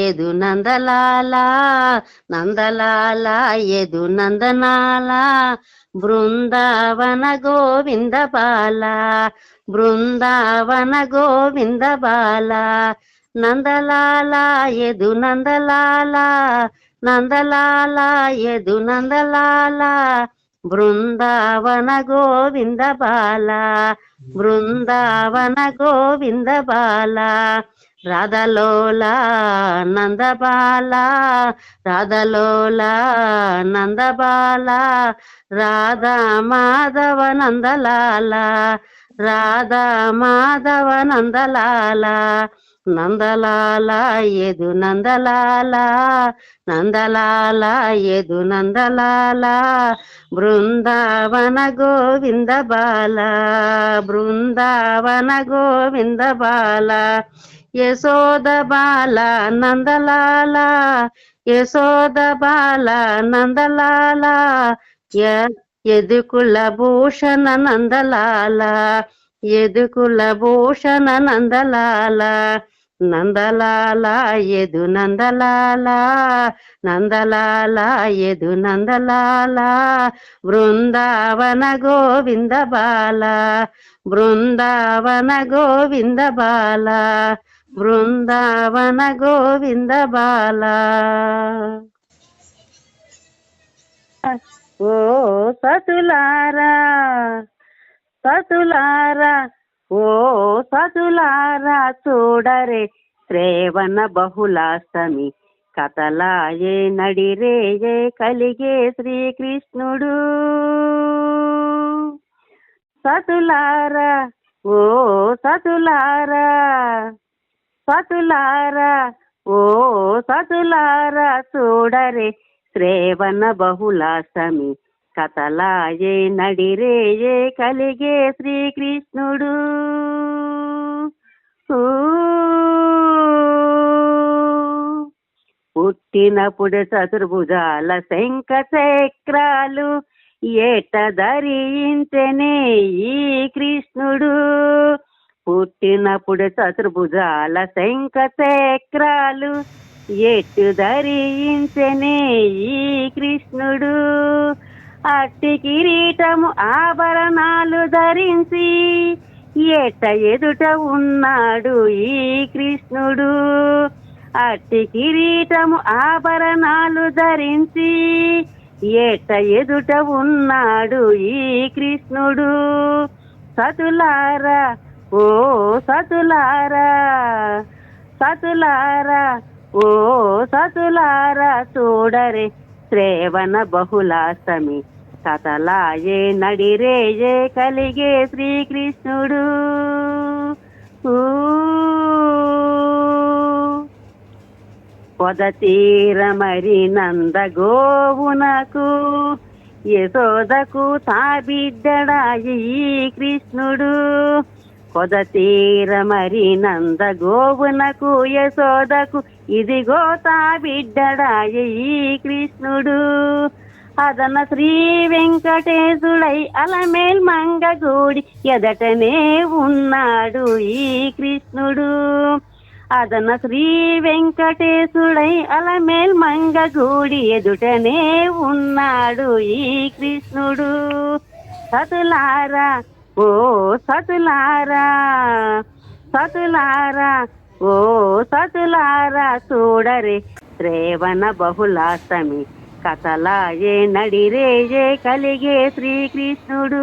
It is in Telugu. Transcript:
ఎదు నందలాల నందలాల ఎదు నందనాల బృందావన గోవింద బాల బృందావన గోవింద బాల నందలాల ఎదు నందలాల నందలాల ఎదు నందలాల బృందావన గోవింద బాల బృందావన గోవింద బాల రాధలోల నందబాల రాధలోల నందబాల రాధా మాధవ నందలాల రాధా మాధవ నందలాల నందలాల ఎదు నందలాల నందలాల ఎదు నందలాల బృందావన గోవింద బాల బృందావన గోవింద బాల యశోద బాల నందలాల యశోద బాల నందలాల ఎదుకుల భూషణ నందలాల యదుకుల భూషణ నందలాల నందలాల ఎదు నందలాల నందలాల ఎదు నందలాల బృందావన గోవింద బాల బృందావన గోవింద బాల బృందావన గోవింద బాల. ఓ సతులారా సతులారా ఓ సతులారా చూడరే శ్రేవణ బహుళాష్టమి. కథలాయే నడిరేయే కలిగే శ్రీకృష్ణుడు. సతులారా ఓ సతులారా సతులారా ఓ సతులారా చూడరే శ్రేవణ బహుళాష్టమి. కథలాయే నడిరేయే కలిగే శ్రీకృష్ణుడు? పుట్టినప్పుడు చతుర్భుజాల శంఖ చక్రాలు ఏట ధరించనే ఈ కృష్ణుడు. పుట్టినప్పుడు చతుర్భుజాల శంఖ చక్రాలు ఎట్టు ధరించనే ఈ కృష్ణుడు. అట్టి కిరీటము ఆభరణాలు ధరించి ఎట్ట ఎదుట ఉన్నాడు ఈ కృష్ణుడు. అట్టి కిరీటము ఆభరణాలు ధరించి ఏట ఎదుట ఉన్నాడు ఈ కృష్ణుడు. సతులారా ఓ సతులారా సతులారా ఓ సతులారా చూడరే శ్రేవణ బహుళాష్టమి కథలాయే నడిరేయే కలిగే శ్రీకృష్ణుడు? పొద పొదతీర మరి నంద గోవునకు యశోదకు తాబిడ్డడాయి కృష్ణుడు. కొద తీర మరి నంద గోవునకు యశోదకు ఇదిగో తాబిడ్డడాయి ఈ కృష్ణుడు. అదన శ్రీ వెంకటేశుడై అలమేల్ మంగగూడి ఎదటనే ఉన్నాడు ఈ కృష్ణుడు. అదన శ్రీ వెంకటేశుడై అలమేల్ మంగగూడి ఎదుటనే ఉన్నాడు ఈ కృష్ణుడు. సతులారా ఓ సతులారా సతులారా ఓ సతులారా చూడరే శ్రేవణ బహుళాష్టమి నడిరే ఏ కలిగే శ్రీకృష్ణుడు.